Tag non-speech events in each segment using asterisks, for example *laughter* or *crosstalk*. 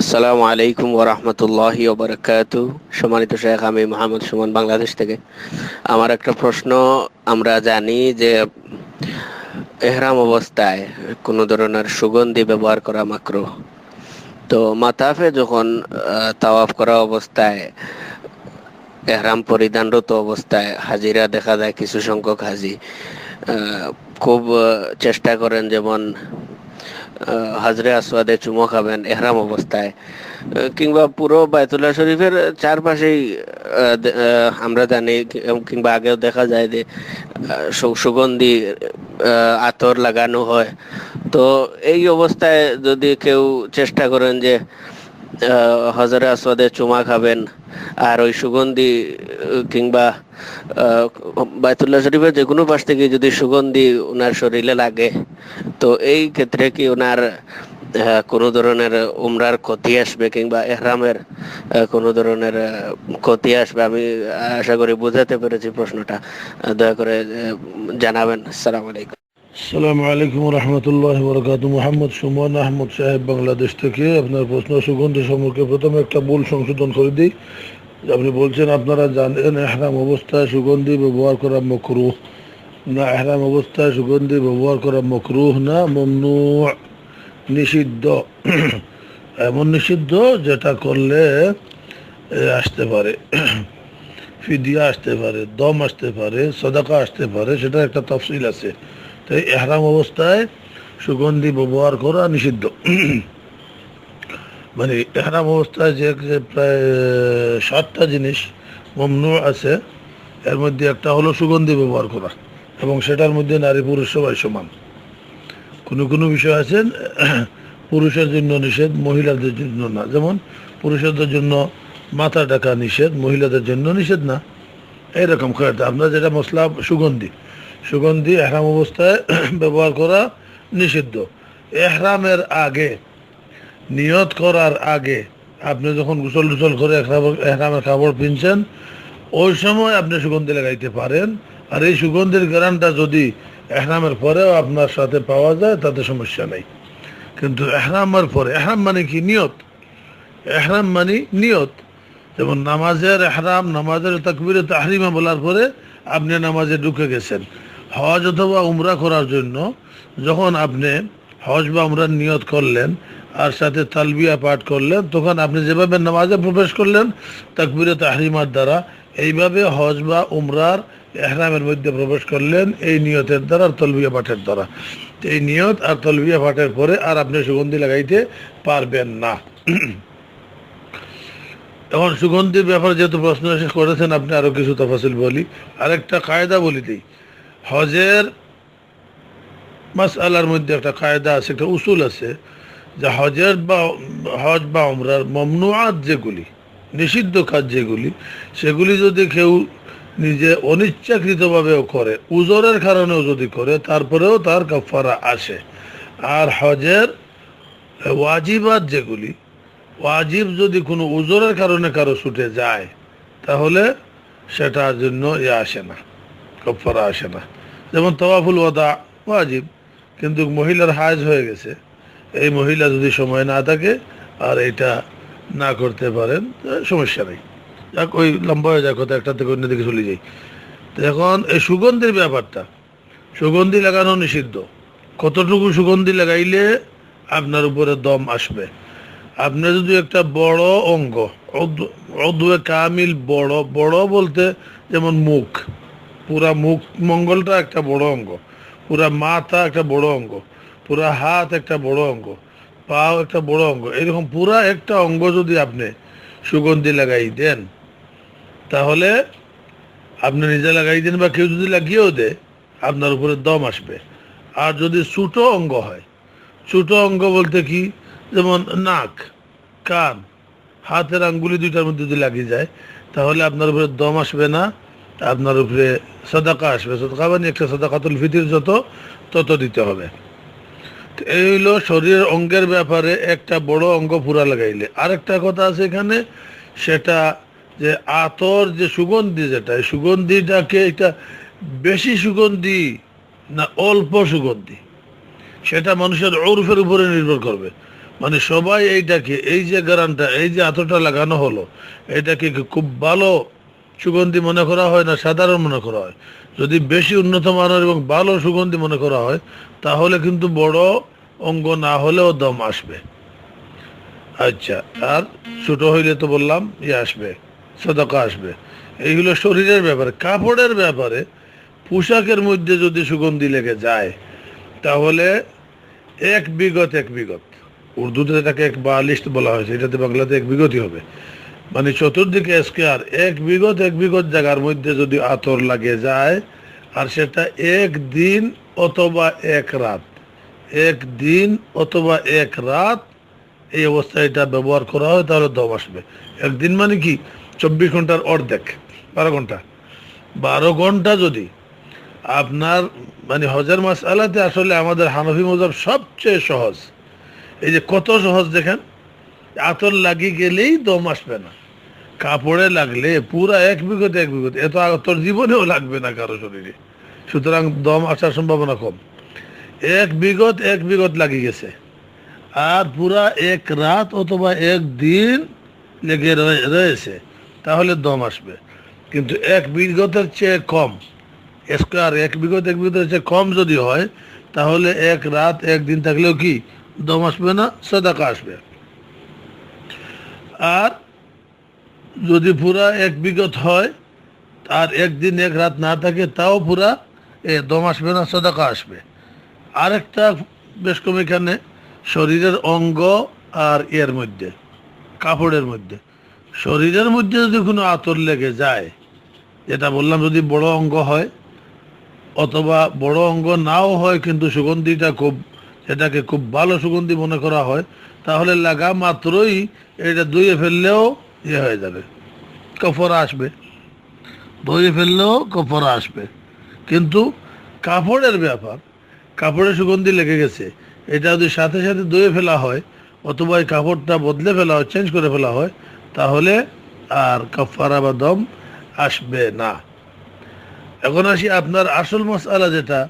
আসসালামু আলাইকুম ওরহমতুল্লাহি ওবরাকাতু সম্মানিত শেখ, আমি মোহাম্মদ সুমন বাংলাদেশ থেকে। আমার একটা প্রশ্ন, আমরা জানি যে এহরাম অবস্থায় কোনো ধরনের সুগন্ধি ব্যবহার করা মাকরু। তো মাতাফে যখন তাওয়াফ করা অবস্থায়, এহরাম পরিধানরত অবস্থায় হাজিরা দেখা যায় কিছু সংখ্যক হাজি খুব চেষ্টা করেন যেমন হাজরে আসওয়াদে চুমো খাবেন, এহরাম অবস্থায়। কিংবা পুরো বায়তুল্লাহ শরীফের চারপাশেই আমরা জানি কিংবা আগেও দেখা যায় যে সুগন্ধি আতর লাগানো হয়। তো এই অবস্থায় যদি কেউ চেষ্টা করেন যে হজরে আসওয়াদে চুমা খাবেন আর ওই সুগন্ধি কিংবা বায়তুল্লাহ শরীফের যে কোনো পাশ থেকে যদি সুগন্ধি ওনার শরীরে লাগে, তো এই ক্ষেত্রে কি ওনার কোনো ধরনের উমরার ক্ষতি আসবে কিংবা এহরামের কোনো ধরনের ক্ষতি আসবে? আমি আশা করি বোঝাতে পেরেছি প্রশ্নটা। দয়া করে জানাবেন। আসসালামু আলাইকুম। সালাম আলাইকুম রহমতুল্লাহ বরকাত মোহাম্মদ সুমন আহমদ সাহেব বাংলাদেশ থেকে। আপনার প্রশ্ন সুগন্ধি সম্পর্কে প্রথমে একটা ভুল সংশোধন করে দিই। আপনি বলছেন, আপনারা জানেন এহরাম অবস্থায় সুগন্ধি ব্যবহার করা মকরুহ। না, এহরাম অবস্থায় সুগন্ধি ব্যবহার করা মকরুহ না মমনু নিষিদ্ধ। এমন নিষিদ্ধ যেটা করলে আসতে পারে। ফিদিয়া আসতে পারে, দম আসতে পারে, সদাকা আসতে পারে সেটা একটা তফসিল আছে। তাই এহরাম অবস্থায় সুগন্ধি ব্যবহার করা নিষিদ্ধ। মানে এহরাম অবস্থায় যে প্রায় সাতটা জিনিস মমনু আছে, এর মধ্যে একটা হলো সুগন্ধি ব্যবহার করা এবং সেটার মধ্যে নারী পুরুষ সবাই সমান। কোনো কোনো বিষয় আছে, পুরুষের জন্য নিষেধ, মহিলাদের জন্য না। যেমন পুরুষদের জন্য মাথা ডাকা নিষেধ, মহিলাদের জন্য নিষেধ না। এইরকম খাওয়াতে আপনার যেটা মশলা, সুগন্ধি সুগন্ধি এহরাম অবস্থায় *clears throat* ব্যবহার করা নিষিদ্ধ। এহরামের আগে, নিয়ত করার আগে আপনি যখন গোসল টুসল করে এহরামের কাপড় পিনছেন, ওই সময় আপনি সুগন্ধি লাগাইতে পারেন। আর এই সুগন্ধির গ্রানটা যদি এহরামের পরেও আপনার সাথে পাওয়া যায়, তাতে সমস্যা নেই। কিন্তু এহরামের পরে, এহরাম মানে কি? নিয়ত। এহরাম মানে নিয়ত। যেমন নামাজের এহরাম, নামাজের তাকবিরে তাহরিমা বলার পরে আপনি নামাজে ঢুকে গেছেন। হজ অথবা উমরা করার জন্য যখন আপনি হজ বা উমরার নিয়ত করলেন আর সাথে তালবিয়া পাঠ করলেন, তখন আপনি যেভাবে নামাজে প্রবেশ করলেন, তাকবিরে তাহরিমার দ্বারা এইভাবে হজ বা উমরার এহরামের মধ্যে প্রবেশ করলেন এই নিয়তের দ্বারা, আর তলবিয়া পাঠের দ্বারা। এই নিয়ত আর তলবিয়া পাঠের পরে আর আপনি সুগন্ধি লাগাইতে পারবেন না। এখন সুগন্ধির ব্যাপারে যেহেতু প্রশ্ন শেষ করেছেন, আপনি আরও কিছু তফাসিল বলি। আরেকটা কায়দা বলি দিই। হজের মাসআলার মধ্যে একটা কায়দা আছে, একটা উসুল আছে যে হজের বা, হজ বা উমরার মমনুয়াত যেগুলি, নিষিদ্ধ কাজ যেগুলি, সেগুলি যদি কেউ নিজে অনিচ্ছাকৃতভাবেও করে, উজরের কারণেও যদি করে, তারপরেও তার কাফারা আসে। আর হজের ওয়াজিবাত যেগুলি, ওয়াজিব যদি কোনো উজরের কারণে কারও ছুটে যায়, তাহলে সেটার জন্য ইয়ে আসে না। কফারা আসে না। যেমন তওয়াফুল ওয়াদা ওয়াজিব, কিন্তু মহিলার হাজ হয়ে গেছে। এই মহিলা যদি সময় না থাকে আর এটা না করতে পারেন সমস্যা নেই। যাক, ওই লম্বা হয়ে যাক কথা একটা থেকে অন্যদিকে চলে যাই। এখন এই সুগন্ধির ব্যাপারটা, সুগন্ধি লাগানো নিষিদ্ধ। কতটুকু সুগন্ধি লাগাইলে আপনার উপরে দম আসবে? আপনি যদি একটা বড় অঙ্গ অদুয়ে কামিল বড় বড় বলতে যেমন মুখ পুরা মুখ, মঙ্গলটা একটা বড় অঙ্গ, পুরা মাথা একটা বড় অঙ্গ, পুরা হাত একটা বড় অঙ্গ, পাও একটা বড় অঙ্গ, এরকম পুরা একটা অঙ্গ যদি আপনি সুগন্ধি লাগাই দেন, তাহলে আপনি নিজে লাগাই দেন বা কেউ যদি লাগিয়েও দেয় আপনার উপরে দম আসবে। আর যদি ছোট অঙ্গ হয়, ছোট অঙ্গ বলতে কি? যেমন নাক, কান, হাতের আঙ্গুলি দুইটার মধ্যে যদি লাগিয়ে যায়, তাহলে আপনার উপরে দম আসবে না আপনার উপরে সদাকা আসবে। সদাকা মানে একটা সদাকাতুল ফিতির যত, তত দিতে হবে। এই হইল শরীরের অঙ্গের ব্যাপারে একটা বড় অঙ্গ পুরা লাগাইলে। আরেকটা কথা আছে এখানে, সেটা যে আতর যে সুগন্ধি যেটা সুগন্ধিটাকে এটা বেশি সুগন্ধি না অল্প সুগন্ধি, সেটা মানুষের ওরফের উপরে নির্ভর করবে। মানে সবাই এইটাকে, এই যে গারানটা, এই যে আতরটা লাগানো হলো, এটাকে খুব ভালো সুগন্ধি মনে করা হয় না, সাধারণ মনে করা হয়। যদি বেশি উন্নত মানের এবং ভালো সুগন্ধি মনে করা হয়, তাহলে কিন্তু বড় অঙ্গ না হলেও দম আসবে। আচ্ছা আর ছোট হইলে তো বললাম ইয়ে আসবে, সদকা আসবে। এই হলো শরীরের ব্যাপারে। কাপড়ের ব্যাপারে পোশাকের মধ্যে যদি সুগন্ধি লেগে যায়, তাহলে এক বিগত এক বিগত। উর্দুতে এটাকে এক বালিস্ট বলা হয়েছে, এটাতে বাংলাতে এক বিগতই হবে। মানে চতুর্দিকে স্কোয়ার এক বিগত এক বিগত জায়গার মধ্যে যদি আতর লাগে যায়, আর সেটা এক দিন অথবা এক রাত। এক দিন অথবা এক রাত এই অবস্থায় এটা ব্যবহার করা হয়, তাহলে দম আসবে। একদিন মানে কি? চব্বিশ ঘণ্টার অর্ধেক, বারো ঘণ্টা। বারো ঘণ্টা যদি আপনার মানে হজের মাস আলাতে আসলে আমাদের হানফি মজাব সবচেয়ে সহজ। এই যে কত সহজ দেখেন? আতর লাগি গেলেই দম আসবে না। কাপড়ে লাগলে পুরা এক বিগত এক বিগত এত আতর জীবনেও লাগবে না কারও শরীরে। সুতরাং দম আসার সম্ভাবনা কম। এক বিগত এক বিগত লাগি গেছে। আর পুরা এক রাত অথবা এক দিন লেগে রয়ে- রয়েছে। তাহলে দম আসবে। কিন্তু এক বিগতের চেয়ে কম, স্কোয়ার এক বিগত এক বিগতের চেয়ে কম যদি হয়, তাহলে এক রাত এক দিন থাকলেও কি দম আসবে না? সদাকা আসবে। আর যদি পুরা এক বিগত হয়, আর একদিন এক রাত না থাকে, তাও পুরা এ দম আসবে না সদাকা আসবে। আরেকটা বেশ কম এখানে শরীরের অঙ্গ আর এর মধ্যে, কাপড়ের মধ্যে। শরীরের মধ্যে যদি কোনো আতর লেগে যায়, যেটা বললাম যদি বড় অঙ্গ হয়, অথবা বড় অঙ্গ নাও হয়, কিন্তু সুগন্ধিটা খুব এটাকে খুব ভালো সুগন্ধি মনে করা হয় তাহলে লাগা মাত্রই এটা ধুয়ে ফেললেও ইয়ে হয়ে যাবে কফরা আসবে। ধুয়ে ফেললেও কফরা আসবে। কিন্তু কাপড়ের ব্যাপার, কাপড়ে সুগন্ধি লেগে গেছে। এটা যদি সাথে সাথে ধুয়ে ফেলা হয়, অথবা এই কাপড়টা বদলে ফেলা হয় চেঞ্জ করে ফেলা হয়, তাহলে আর কাফারা বা দম আসবে না। এখন আসি আপনার আসল মশালা যেটা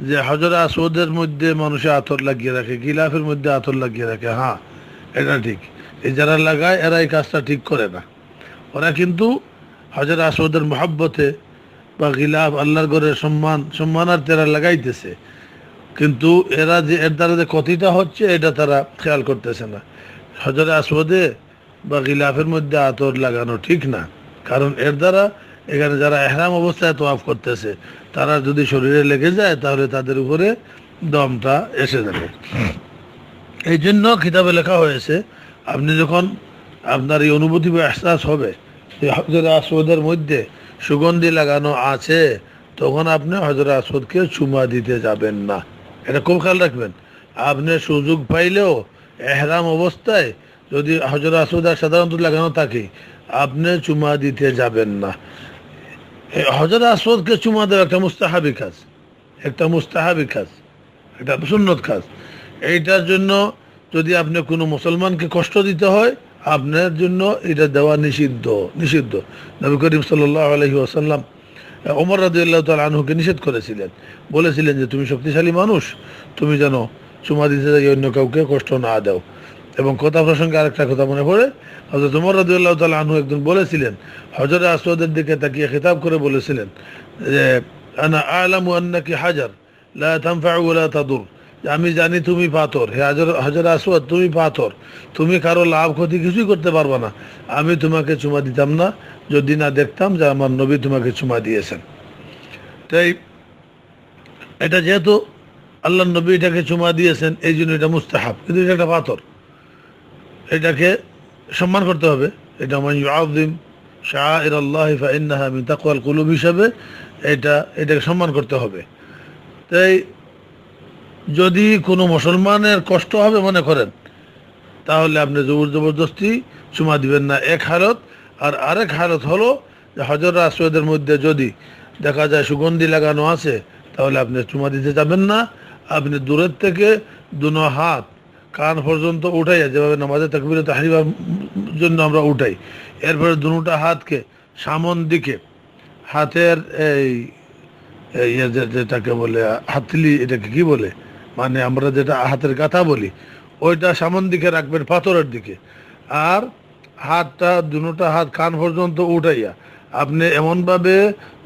যে হজরা আসওদের মধ্যে মানুষে আতর লাগিয়ে রাখে, গিলাফের মধ্যে আতর লাগিয়ে রাখে হ্যাঁ এটা ঠিক। এই যারা লাগায়, এরা এই কাজটা ঠিক করে না। ওরা কিন্তু হজরা আসওদের মহাব্বতে বা গিলাফ, আল্লাহর ঘরের সম্মান, সম্মানার্থে এরা লাগাইতেছে। কিন্তু এরা যে, এর দ্বারা যে ক্ষতিটা হচ্ছে, এটা তারা খেয়াল করতেছে না। হজরে আসওদে বা গিলাফের মধ্যে আতর লাগানো ঠিক না। কারণ এর দ্বারা এখানে যারা এহরাম অবস্থায় তোয়াফ করতেছে, তারা যদি শরীরে লেগে যায়, তাহলে তাদের উপরে দমটা এসে যাবে। এই জন্য কিতাবে লেখা হয়েছে, আপনি যখন আপনার এই অনুভূতি বা এহসাস হবে, যে হজরে আসওদের মধ্যে সুগন্ধি লাগানো আছে, তখন আপনি হজরে আসওদকে চুমা দিতে যাবেন না। এটা খুব খেয়াল রাখবেন। আপনি সুযোগ পাইলেও এহরাম অবস্থায় যদি হজরে আসওদ আর সাধারণত লাগানো থাকে, আপনি চুমা দিতে যাবেন না। হজরে আসওদকে চুমা দেওয়া একটা মুস্তাহাবি কাজ। একটা মুস্তাহাবি কাজ এটা সুন্নত কাজ। এইটার জন্য যদি আপনি কোনো মুসলমানকে কষ্ট দিতে হয়, আপনার জন্য এটা দেওয়া নিষিদ্ধ নিষিদ্ধ। নবী করিম সাল্লাহ আলহি আসাল্লাম ওমর রাদিয়াল্লাহু তাআলা আনহুকে নিষেধ করেছিলেন। বলেছিলেন যে, তুমি শক্তিশালী মানুষ, তুমি যেন চুমা দিতে যাই, অন্য কাউকে কষ্ট না দাও। এবং কথা প্রসঙ্গে আরেকটা কথা মনে পড়ে? হজরত উমর রাদিয়াল্লাহু তাআলা আনহু একদিন বলেছিলেন হজরে আসওয়াদের দিকে তাকিয়ে খেতাব করে বলেছিলেন যে, আনা আলামু আন্নাকি হাজার, লা তানফাউ লা তাদুর। আমি জানি তুমি পাথর। হে হাজার হাজার আসওয়াদ, তুমি পাথর। তুমি কারও লাভ, ক্ষতি কিছুই করতে পারবে না। আমি তোমাকে চুমা দিতাম না। যদি না দেখতাম যে, আমার নবী তোমাকে চুমা দিয়েছেন। তাই এটা যেহেতু আল্লাহ নবী এটাকে চুমা দিয়েছেন, এই জন্য এটা মুস্তাহাব। কিন্তু এটা একটা পাথর। এটাকে সম্মান করতে হবে। এটা মানে আউদ্দিন শাহ আল্লাহ ফাইন্নাহা মিন তাকওয়াল কুলুব হিসাবে এটা, এটাকে সম্মান করতে হবে। তাই যদি কোনো মুসলমানের কষ্ট হবে মনে করেন, তাহলে আপনি জবর জবরদস্তি চুমা দিবেন না। এক হালত, আর আরেক হালত হলো যে হজর আশ্রয়দের মধ্যে যদি দেখা যায় সুগন্ধি লাগানো আছে, তাহলে আপনি চুমা দিতে যাবেন না। আপনি দূরের থেকে দুনো হাত কান পর্যন্ত উঠাইয়া, যেভাবে নামাজে তাকবির তাহরিবার জন্য আমরা উঠাই। এরপরে দুটা হাতকে সামন দিকে, হাতের এই যেটাকে বলে, হাতলি এটাকে কি বলে? মানে আমরা যেটা হাতের গাথা বলি, ওইটা সামন দিকে রাখবেন পাথরের দিকে। আর হাতটা, দুটা হাত কান পর্যন্ত উঠাইয়া আপনি এমনভাবে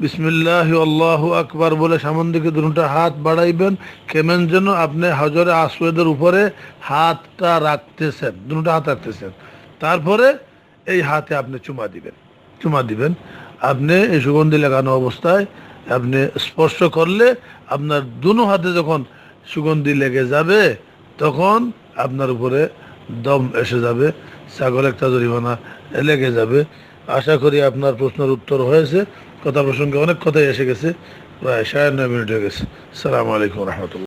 বিসমিল্লাহ আল্লাহ আকবার বলে সামন দিকে দুটা হাত বাড়াইবেন, কেমন যেন আপনি হজরে আসওয়েদের উপরে হাতটা রাখতেছেন, দুটা হাত রাখতেছেন। তারপরে এই হাতে আপনি চুমা দিবেন চুমা দিবেন। আপনি এই সুগন্ধি লাগানো অবস্থায় আপনি স্পর্শ করলে আপনার দুনো হাতে যখন সুগন্ধি লেগে যাবে, তখন আপনার উপরে দম এসে যাবে ছাগল একটা জরিমানা লেগে যাবে। আশা করি আপনার প্রশ্নের উত্তর হয়েছে। কথা প্রসঙ্গে অনেক কথাই এসে গেছে। প্রায় সাড়ে নয় মিনিট হয়ে গেছে। সালাম আলাইকুম রহমতুল্লাহ।